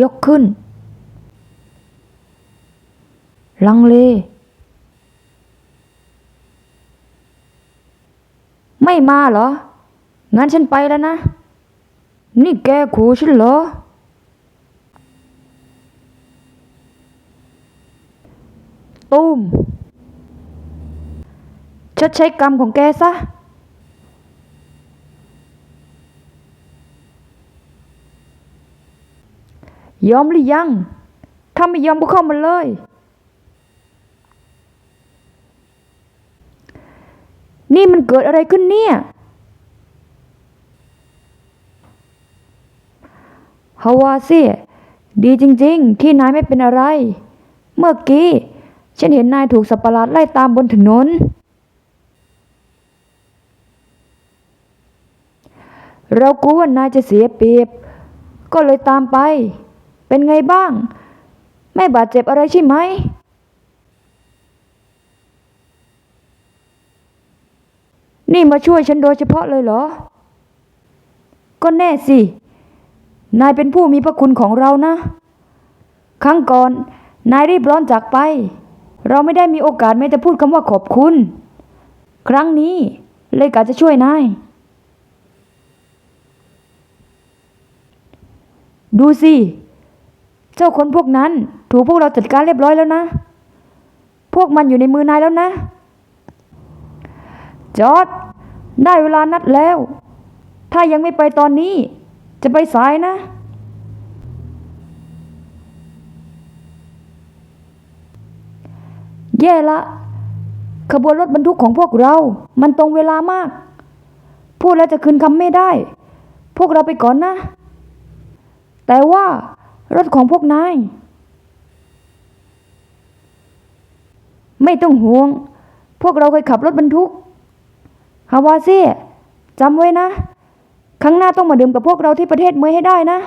ยกขึ้น ลังเล ไม่มาเหรอ งั้นฉันไปแล้วนะ นี่แกขู่ฉันเหรอตูมชดใช้กรรมของแกซะ ยอมหรือยัง ถ้าไม่ยอมก็เข้ามาเลย นี่มันเกิดอะไรขึ้นเนี่ยฮาวาสิดีจริงๆ ที่นายไม่เป็นอะไร เมื่อกี้ ฉันเห็นนายถูกสัปหลาดไล่ตามบนถนน เรากลัวว่านายจะเสียเปรียบ ก็เลยตามไป เป็นไงบ้าง ไม่บาดเจ็บอะไรใช่ไหม นี่มาช่วยฉันโดยเฉพาะเลยเหรอ ก็แน่สิ นายเป็นผู้มีพระคุณของเรานะ ครั้งก่อน นายรีบร้อนจากไป เราไม่ได้มีโอกาสแม้แต่พูดคำว่าขอบคุณ ครั้งนี้เลยกะจะช่วยนายดูสิ เจ้าคนพวกนั้น ถูกพวกเราจัดการเรียบร้อยแล้วนะ พวกมันอยู่ในมือนายแล้วนะ จอร์ดได้เวลานัดแล้ว ถ้ายังไม่ไปตอนนี้ จะไปสายนะ แย่ละ ขบวนรถบรรทุกของพวกเรา มันตรงเวลามาก พูดแล้วจะคืนคำไม่ได้ พวกเราไปก่อนนะ แต่ว่า รถของพวกนาย ไม่ต้องห่วง พวกเราเคยขับรถบรรทุก ฮาวาเซ่จำไว้นะ ครั้งหน้าต้องมาดื่มกับพวกเราที่ประเทศเมยให้ได้นะ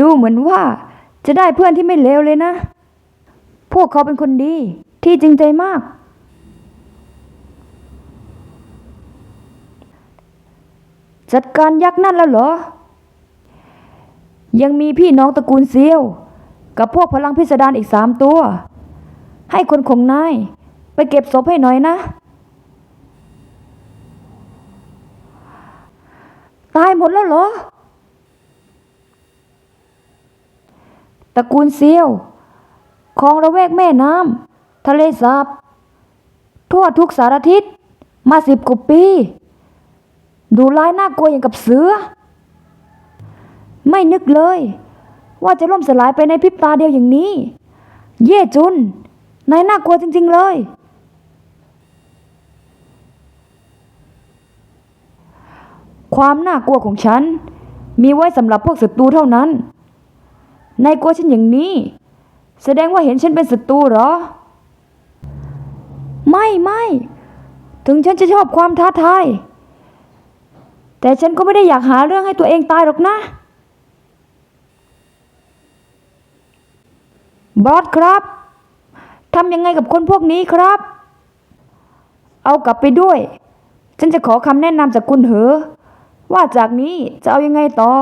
ดูเหมือนว่าจะได้เพื่อนที่ไม่เลวเลยนะ พวกเขาเป็นคนดีที่จริงใจมาก จัดการยักษ์นั่นแล้วเหรอ ยังมีพี่น้องตระกูลเซียว กับพวกพลังพิสดารอีกสามตัว ให้คนของนาย ไปเก็บศพให้หน่อยนะ ตายหมดแล้วเหรอ ตระกูลเซียวของระแวกแม่น้ำทะเลสาบ ทั่วทุกสารทิศมาสิบกว่าปี ดูร้ายน่ากลัวอย่างกับเสือ ไม่นึกเลย ว่าจะล่มสลายไปในพริบตาเดียวอย่างนี้ เย่จุนนายน่ากลัวจริง ๆเลย ความน่ากลัวของฉัน มีไว้สำหรับพวกศัตรูเท่านั้นนายกลัวฉันอย่างนี้ แสดงว่าเห็นฉันเป็นศัตรูเหรอ ไม่ไม่ ถึงฉันจะชอบความท้าทาย แต่ฉันก็ไม่ได้อยากหาเรื่องให้ตัวเองตายหรอกนะ บอสครับทำยังไงกับคนพวกนี้ครับ เอากลับไปด้วย ฉันจะขอคำแนะนำจากคุณเหอ ว่าจากนี้จะเอายังไงต่อ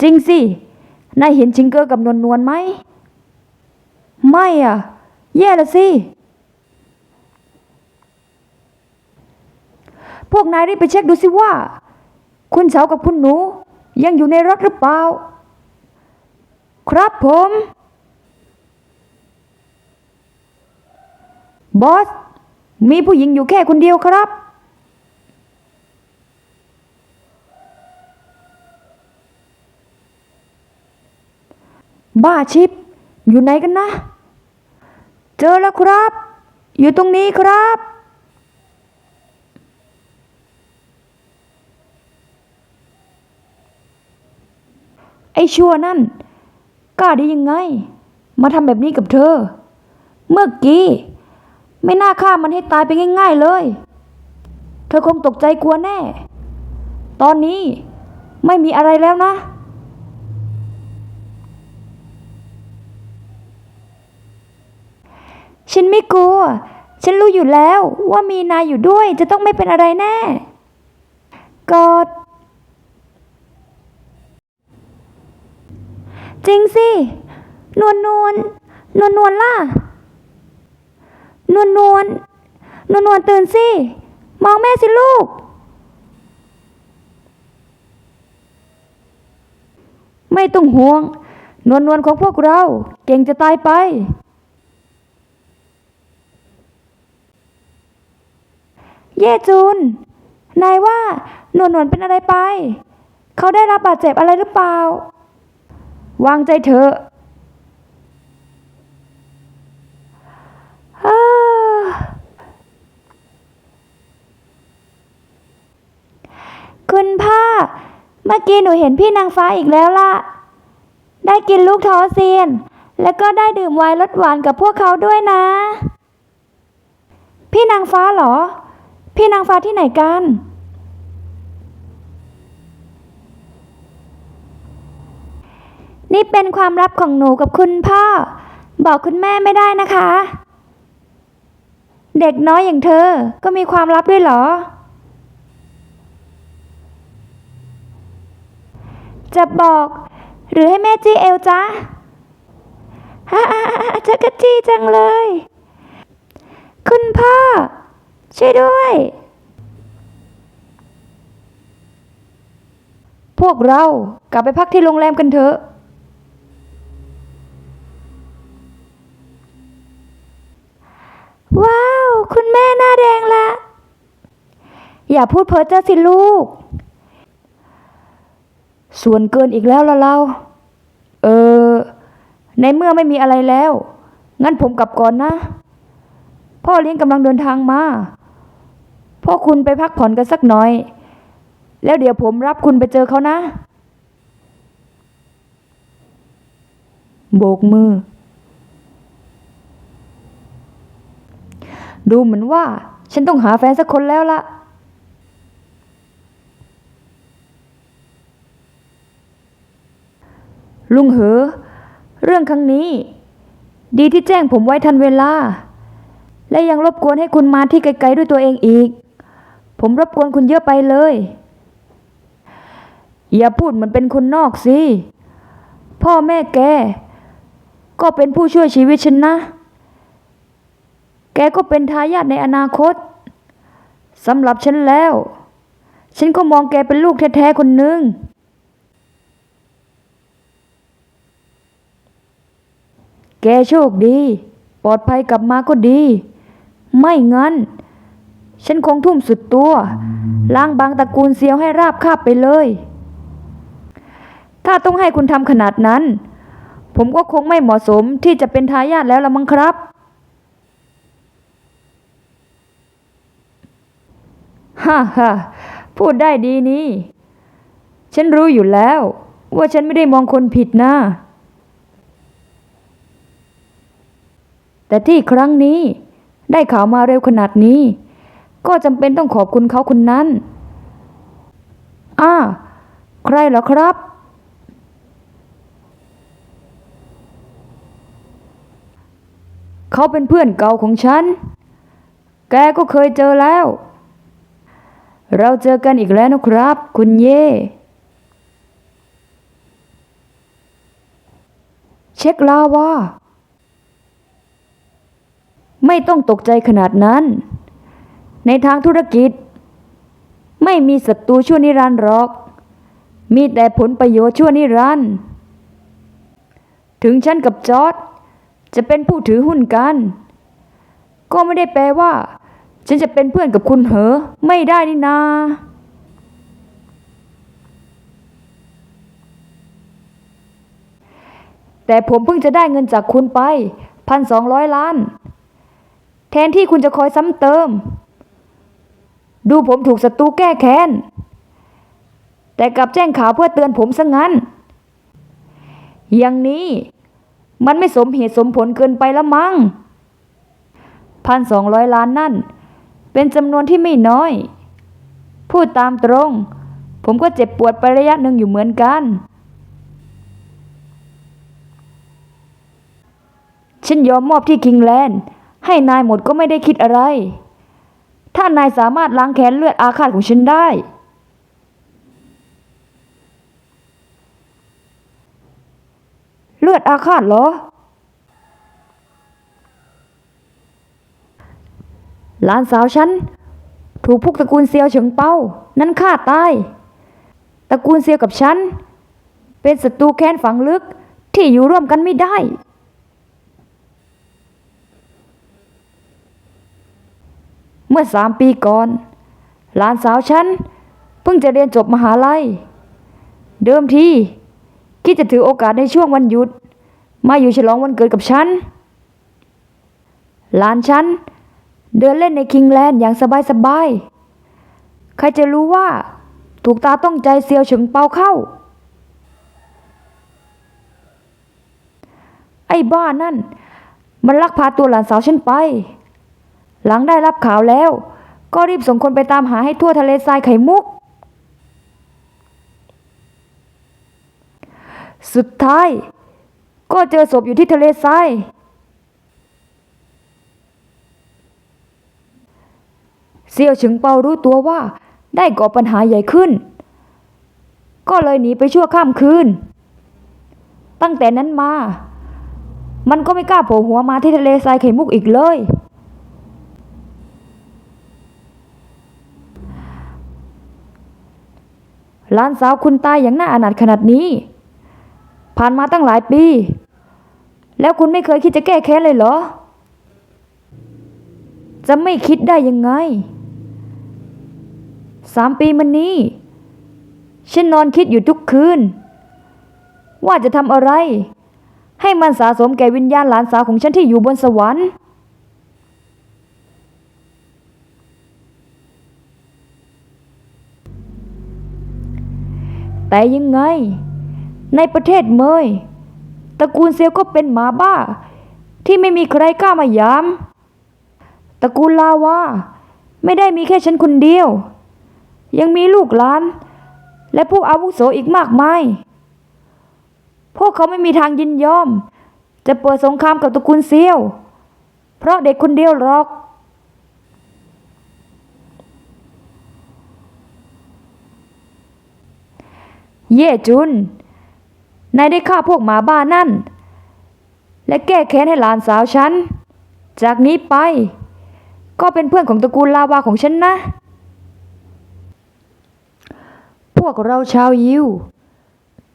จริงสิ นายเห็นชิงเกอร์กับนวลนวลไหม ไม่อะ แย่ละสิ พวกนายรีบไปเช็คดูสิว่า คุณเฉากับคุณหนู ยังอยู่ในรถหรือเปล่า ครับผม บอส มีผู้หญิงอยู่แค่คนเดียวครับ บ้าชิป อยู่ไหนกันนะ เจอแล้วครับ อยู่ตรงนี้ครับ ไอ้ชั่วนั่นกล้าได้ยังไง มาทำแบบนี้กับเธอ เมื่อกี้ ไม่น่าฆ่ามันให้ตายไปง่าย ๆเลย เธอคงตกใจกลัวแน่ ตอนนี้ไม่มีอะไรแล้วนะฉันไม่กลัว ฉันรู้อยู่แล้วว่ามีนายอยู่ด้วยจะต้องไม่เป็นอะไรแน่ กอด จริงสิ นวลนวลนวลนวลล่ะ นวลนวลนวลนวลตื่นสิ มองแม่สิลูก ไม่ต้องห่วง นวลนวลของพวกเรา เก่งจะตายไป เย่จูน นายว่านวลนวลเป็นอะไรไป เขาได้รับบาดเจ็บอะไรหรือเปล่า วางใจเถอะคุณพ่อ เมื่อกี้หนูเห็นพี่นางฟ้าอีกแล้วล่ะ ได้กินลูกทอเซียน แล้วก็ได้ดื่มไวน์รสหวานกับพวกเขาด้วยนะ พี่นางฟ้าเหรอ พี่นางฟ้าที่ไหนกัน นี่เป็นความลับของหนูกับคุณพ่อ บอกคุณแม่ไม่ได้นะคะ เด็กน้อยอย่างเธอก็มีความลับด้วยเหรอ จะบอก หรือให้แม่จี้เอวจ๊ะฮ่าจักรจี้จังเลย คุณพ่อ ช่วยด้วย พวกเรากลับไปพักที่โรงแรมกันเถอะ ว้าว คุณแม่หน้าแดงละ อย่าพูดเพ้อเจ้าสิลูก ส่วนเกินอีกแล้วละเรา เออ ในเมื่อไม่มีอะไรแล้ว งั้นผมกลับก่อนนะ พ่อเลี้ยงกำลังเดินทางมา พ่อคุณไปพักผ่อนกันสักหน่อย แล้วเดี๋ยวผมรับคุณไปเจอเขานะ โบกมือ ดูเหมือนว่า ฉันต้องหาแฟนสักคนแล้วล่ะลุงเหอ เรื่องครั้งนี้ ดีที่แจ้งผมไว้ทันเวลา และยังรบกวนให้คุณมาที่ไกลๆด้วยตัวเองอีก ผมรบกวนคุณเยอะไปเลย อย่าพูดเหมือนเป็นคนนอกสิ พ่อแม่แก ก็เป็นผู้ช่วยชีวิตฉันนะ แกก็เป็นทายาทในอนาคตสำหรับฉันแล้ว ฉันก็มองแกเป็นลูกแท้ๆคนหนึ่ง แกโชคดี ปลอดภัยกลับมาก็ดี ไม่งั้น ฉันคงทุ่มสุดตัว ล้างบางตระกูลเซียวให้ราบคาบไปเลย ถ้าต้องให้คุณทำขนาดนั้น ผมก็คงไม่เหมาะสมที่จะเป็นทายาทแล้วละมั้งครับ ฮ่าฮ่าพูดได้ดีนี่ ฉันรู้อยู่แล้ว ว่าฉันไม่ได้มองคนผิดนะ แต่ที่ครั้งนี้ ได้ข่าวมาเร็วขนาดนี้ ก็จำเป็นต้องขอบคุณเขาคนนั้น อ้า ใครเหรอครับ เขาเป็นเพื่อนเก่าของฉัน แกก็เคยเจอแล้ว เราเจอกันอีกแล้วนะครับ คุณเย่ เช็คลาว่า ไม่ต้องตกใจขนาดนั้น ในทางธุรกิจ ไม่มีศัตรูชั่วนิรันดร์หรอก มีแต่ผลประโยชน์ชั่วนิรันดร์ถึงฉันกับจอร์ดจะเป็นผู้ถือหุ้นกัน ก็ไม่ได้แปลว่า ฉันจะเป็นเพื่อนกับคุณเหอ ไม่ได้นี่นาแต่ผมเพิ่งจะได้เงินจากคุณไปพันสองร้อยล้าน แทนที่คุณจะคอยซ้ำเติม ดูผมถูกศัตรูแก้แค้น แต่กลับแจ้งข่าวเพื่อเตือนผมซะงั้น อย่างนี้มันไม่สมเหตุสมผลเกินไปละมั้งพันสองร้อยล้านนั่น เป็นจำนวนที่ไม่น้อย พูดตามตรง ผมก็เจ็บปวดไประยะหนึ่งอยู่เหมือนกัน ฉันยอมมอบที่คิงแลนด์ ให้นายหมดก็ไม่ได้คิดอะไร ถ้านายสามารถล้างแค้นเลือดอาฆาตของฉันได้ เลือดอาฆาตเหรอ ลานสาวฉัน ถูกพวกตระกูลเซียวเฉิงเป้า นั้นฆ่าตาย ตระกูลเซียวกับฉัน เป็นศัตรูแค้นฝังลึกที่อยู่ร่วมกันไม่ได้ เมื่อสามปีก่อน หลานสาวฉัน เพิ่งจะเรียนจบมหาลัย เดิมทีคิดจะถือโอกาสในช่วงวันหยุด มาอยู่ฉลองวันเกิดกับฉันหลานฉัน เดินเล่นในคิงแลนด์อย่างสบายๆ ใครจะรู้ว่า ถูกตาต้องใจเซียวเฉิงเปาเข้า ไอ้บ้านั่น มันลักพาตัวหลานสาวฉันไป หลังได้รับข่าวแล้ว ก็รีบส่งคนไปตามหาให้ทั่วทะเลทรายไข่มุก สุดท้าย ก็เจอศพอยู่ที่ทะเลทราย เซียวเฉิงเปารู้ตัวว่า ได้ก่อปัญหาใหญ่ขึ้น ก็เลยหนีไปชั่วข้ามคืน ตั้งแต่นั้นมา มันก็ไม่กล้าโผล่หัวมาที่ทะเลทรายไข่มุกอีกเลยหลานสาวคุณตายอย่างน่าอนาถขนาดนี้ ผ่านมาตั้งหลายปี แล้วคุณไม่เคยคิดจะแก้แค้นเลยเหรอจะไม่คิดได้ยังไง สามปีมันนี้ ฉันนอนคิดอยู่ทุกคืน ว่าจะทำอะไร ให้มันสะสมแก่วิญญาณหลานสาวของฉันที่อยู่บนสวรรค์แต่ยังไง ในประเทศเมยตระกูลเซียวก็เป็นหมาบ้า ที่ไม่มีใครกล้ามายาม ตระกูลลาวาไม่ได้มีแค่ฉันคนเดียว ยังมีลูกหลาน และผู้อาวุโสอีกมากมาย พวกเขาไม่มีทางยินยอม จะเปิดสงครามกับตระกูลเซียว เพราะเด็กคนเดียวหรอก เย่จุน นายได้ฆ่าพวกหมาบ้านั่น และแก้แค้นให้หลานสาวฉัน จากนี้ไป ก็เป็นเพื่อนของตระกูลลาวาของฉันนะ พ วกเราชาวยิว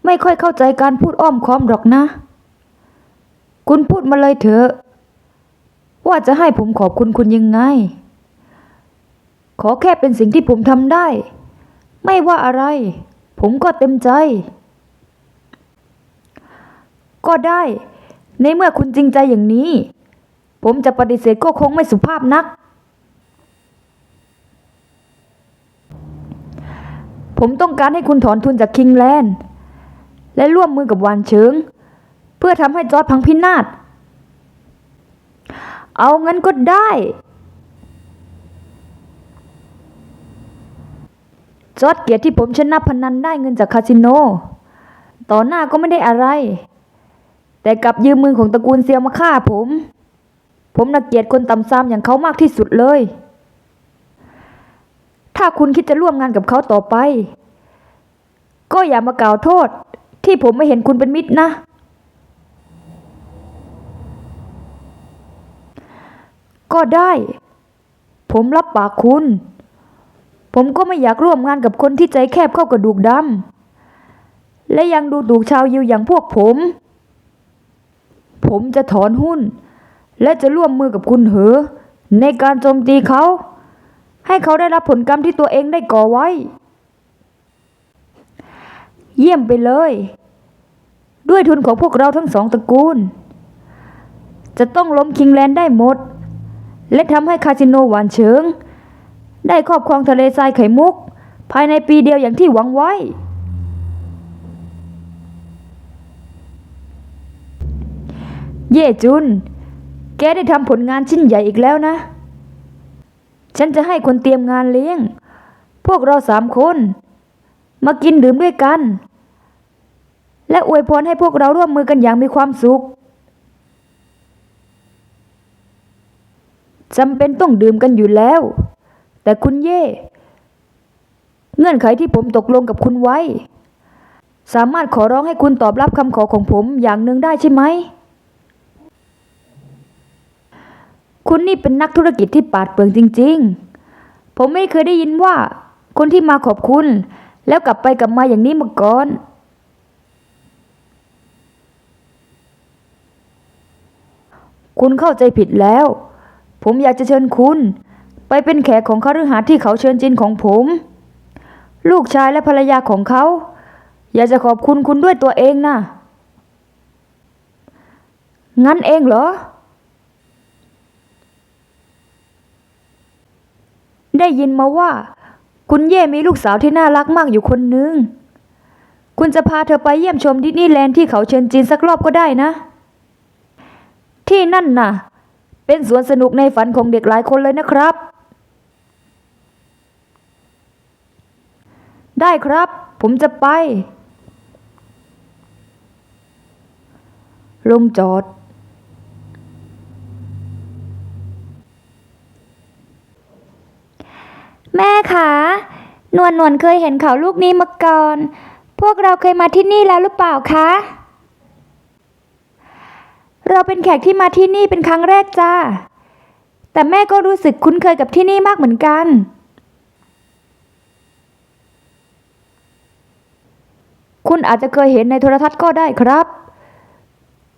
ไม่ค่อยเข้าใจการพูดอ้อมค้อมหรอกนะ คุณพูดมาเลยเถอะ ว่าจะให้ผมขอบคุณคุณยังไง ขอแค่เป็นสิ่งที่ผมทำได้ ไม่ว่าอะไร ผมก็เต็มใจ ก็ได้ ในเมื่อคุณจริงใจอย่างนี้ ผมจะปฏิเสธก็คงไม่สุภาพนัก ผมต้องการให้คุณถอนทุนจากคิงแลนด์และร่วมมือกับวานเชิง เพื่อทำให้จอร์ดพังพินาศ เอาเงั้นก็ได้ จอร์ดเกียรติที่ผมชนะพนันได้เงินจากคาสิโน ต่อหน้าก็ไม่ได้อะไร แต่กลับยืมมือของตระกูลเซียวมาฆ่าผม ผมนักเกียรติคนต่ำซามอย่างเขามากที่สุดเลย ถ้าคุณคิดจะร่วมงานกับเขาต่อไป ก็อย่ามากล่าวโทษ ที่ผมไม่เห็นคุณเป็นมิตรนะ ก็ได้ ผมรับปากคุณ ผมก็ไม่อยากร่วมงานกับคนที่ใจแคบเข้ากระดูกดำและยังดูถูกชาวยิวอย่างพวกผม ผมจะถอนหุ้น และจะร่วมมือกับคุณเหอ ในการโจมตีเขา ให้เขาได้รับผลกรรมที่ตัวเองได้ก่อไว้ เยี่ยมไปเลย ด้วยทุนของพวกเราทั้งสองตระกูล จะต้องล้มคิงแลนด์ได้หมด และทำให้คาสิโนหวานเชิง ได้ครอบครองทะเลทรายไข่มุก ภายในปีเดียวอย่างที่หวังไว้เย่จุน แกได้ทำผลงานชิ้นใหญ่อีกแล้วนะ ฉันจะให้คนเตรียมงานเลี้ยง พวกเราสามคน มากินดื่มด้วยกัน และอวยพรให้พวกเราร่วมมือกันอย่างมีความสุขจำเป็นต้องดื่มกันอยู่แล้ว แต่คุณเย่ เงื่อนไขที่ผมตกลงกับคุณไว้ สามารถขอร้องให้คุณตอบรับคำขอของผมอย่างหนึ่งได้ใช่ไหม คุณนี่เป็นนักธุรกิจที่ปาดเปรื่องจริง ๆ ผมไม่เคยได้ยินว่า คนที่มาขอบคุณ แล้วกลับไปกลับมาอย่างนี้มาก่อน คุณเข้าใจผิดแล้ว ผมอยากจะเชิญคุณ ไปเป็นแขกของคฤหาสน์ที่เขาเชิญจินของผม ลูกชายและภรรยาของเขา อยากจะขอบคุณคุณด้วยตัวเองนะ งั้นเองเหรอ ได้ยินมาว่า คุณเย่มีลูกสาวที่น่ารักมากอยู่คนหนึ่งคุณจะพาเธอไปเยี่ยมชมดิสนีย์แลนด์ที่เขาเชิญจีนสักรอบก็ได้นะ ที่นั่นน่ะ เป็นสวนสนุกในฝันของเด็กหลายคนเลยนะครับ ได้ครับ ผมจะไป ลงจอด แม่คะ นวลนวลเคยเห็นเขาลูกนี้มาก่อน พวกเราเคยมาที่นี่แล้วหรือเปล่าคะ เราเป็นแขกที่มาที่นี่เป็นครั้งแรกจ้า แต่แม่ก็รู้สึกคุ้นเคยกับที่นี่มากเหมือนกัน คุณอาจจะเคยเห็นในโทรทัศน์ก็ได้ครับ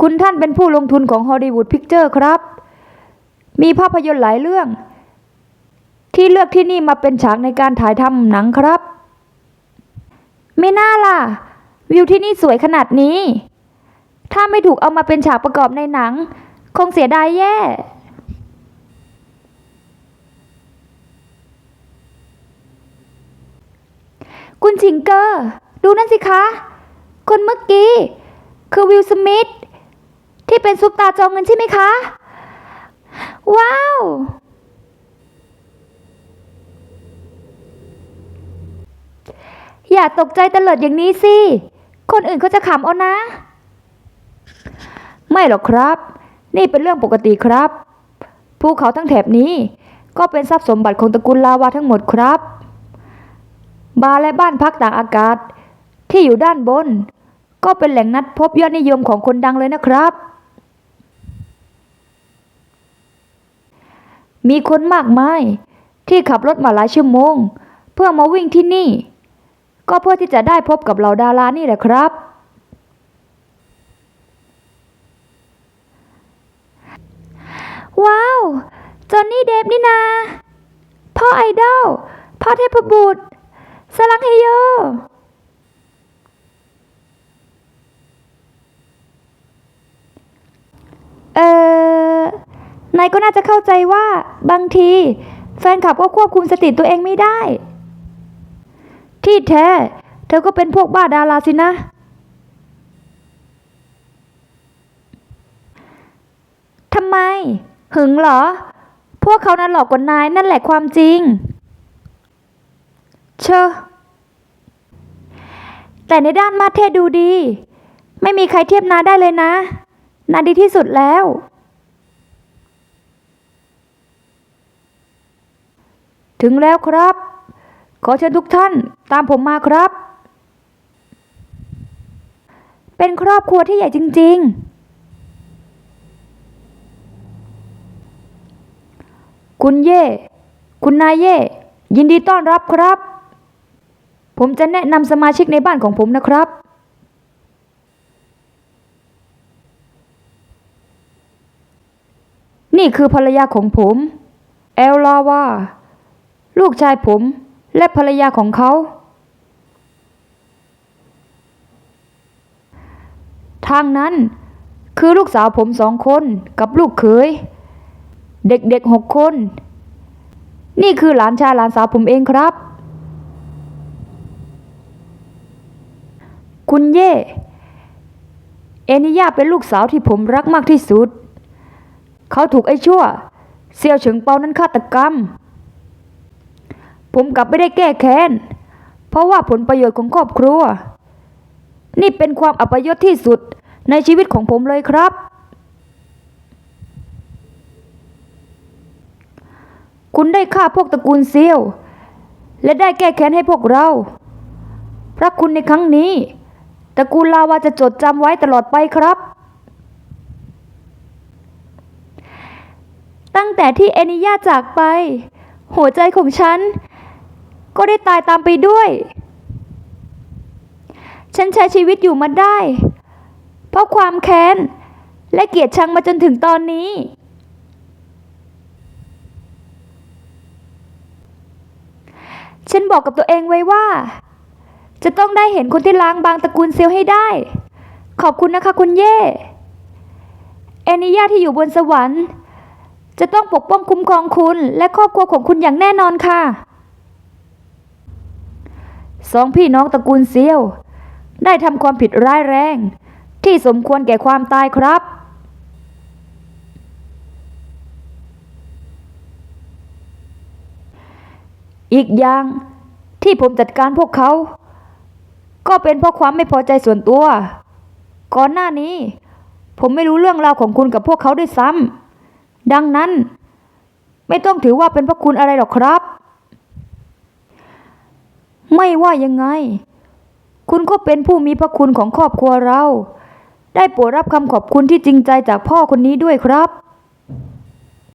คุณท่านเป็นผู้ลงทุนของฮอลลีวูดพิกเจอร์ครับ มีภาพยนตร์หลายเรื่อง ที่เลือกที่นี่มาเป็นฉากในการถ่ายทำหนังครับ ไม่น่าล่ะ วิวที่นี่สวยขนาดนี้ ถ้าไม่ถูกเอามาเป็นฉากประกอบในหนัง คงเสียดายแย่คุณชิงเกอร์ ดูนั่นสิคะ คนเมื่อกี้ คือวิลสมิธที่เป็นซุปตาจอเงินใช่ไหมคะ ว้าว อย่าตกใจเตลิดอย่างนี้สิ คนอื่นเขาจะขำเอานะ ไม่หรอกครับ นี่เป็นเรื่องปกติครับภูเขาทั้งแถบนี้ก็เป็นทรัพย์สมบัติของตระกูลลาวาทั้งหมดครับ บาร์และบ้านพักต่ากอากาศ ที่อยู่ด้านบน ก็เป็นแหล่งนัดพบยอดนิยมของคนดังเลยนะครับ มีคนมากมายที่ขับรถมาหลายชั่วโมง เพื่อมาวิ่งที่นี่ ก็เพื่อที่จะได้พบกับเหล่าดารานี่แหละครับ ว้าว จอห์นนี่เดฟนี่นา พ่อไอดอล พ่อเทพบุตร สลังเฮโย เออนายก็น่าจะเข้าใจว่าบางที แฟนคลับก็ควบคุมสติตัวเองไม่ได้ ที่แท้ เธอก็เป็นพวกบ้าดาราสินะ ทำไม หึงเหรอ พวกเขานั้นหลอกกว่านายนั่นแหละความจริง เชอแต่ในด้านมาเทศดูดี ไม่มีใครเทียบนาได้เลยนะ นาดีที่สุดแล้ว ถึงแล้วครับ ขอเชิญทุกท่านตามผมมาครับ เป็นครอบครัวที่ใหญ่จริง ๆ คุณเย่ คุณนายเย่ ยินดีต้อนรับครับ ผมจะแนะนำสมาชิกในบ้านของผมนะครับ นี่คือภรรยาของผม เอลลาวา ลูกชายผม และภรรยาของเขา ทางนั้นคือลูกสาวผมสองคนกับลูกเขย เด็กๆหกคน นี่คือหลานชายหลานสาวผมเองครับ คุณเย่ เอนิยาเป็นลูกสาวที่ผมรักมากที่สุด เขาถูกไอ้ชั่วเซียวเฉิงเปานั้นฆาตกรรม ผมกลับไม่ได้แก้แค้น เพราะว่าผลประโยชน์ของครอบครัว นี่เป็นความอัปยศที่สุดในชีวิตของผมเลยครับ คุณได้ฆ่าพวกตระกูลเซียว และได้แก้แค้นให้พวกเรา พระคุณในครั้งนี้ตระกูลลาวาจะจดจำไว้ตลอดไปครับ ตั้งแต่ที่เอนิยาจากไป หัวใจของฉัน ก็ได้ตายตามไปด้วย ฉันใช้ชีวิตอยู่มาได้ เพราะความแค้น และเกลียดชังมาจนถึงตอนนี้ ฉันบอกกับตัวเองไว้ว่า จะต้องได้เห็นคนที่ล้างบางตระกูลเซียวให้ได้ ขอบคุณนะคะคุณเย่เอนิยาที่อยู่บนสวรรค์จะต้องปกป้องคุ้มครองคุณและครอบครัวของคุณอย่างแน่นอนค่ะ สองพี่น้องตระกูลเซียว ได้ทำความผิดร้ายแรง ที่สมควรแก่ความตายครับ อีกอย่างที่ผมจัดการพวกเขา ก็เป็นเพราะความไม่พอใจส่วนตัว ก่อนหน้านี้ ผมไม่รู้เรื่องราวของคุณกับพวกเขาด้วยซ้ำดังนั้น ไม่ต้องถือว่าเป็นพระคุณอะไรหรอกครับ ไม่ว่ายังไง คุณก็เป็นผู้มีพระคุณของครอบครัวเรา ได้โปรดรับคำขอบคุณที่จริงใจจากพ่อคนนี้ด้วยครับ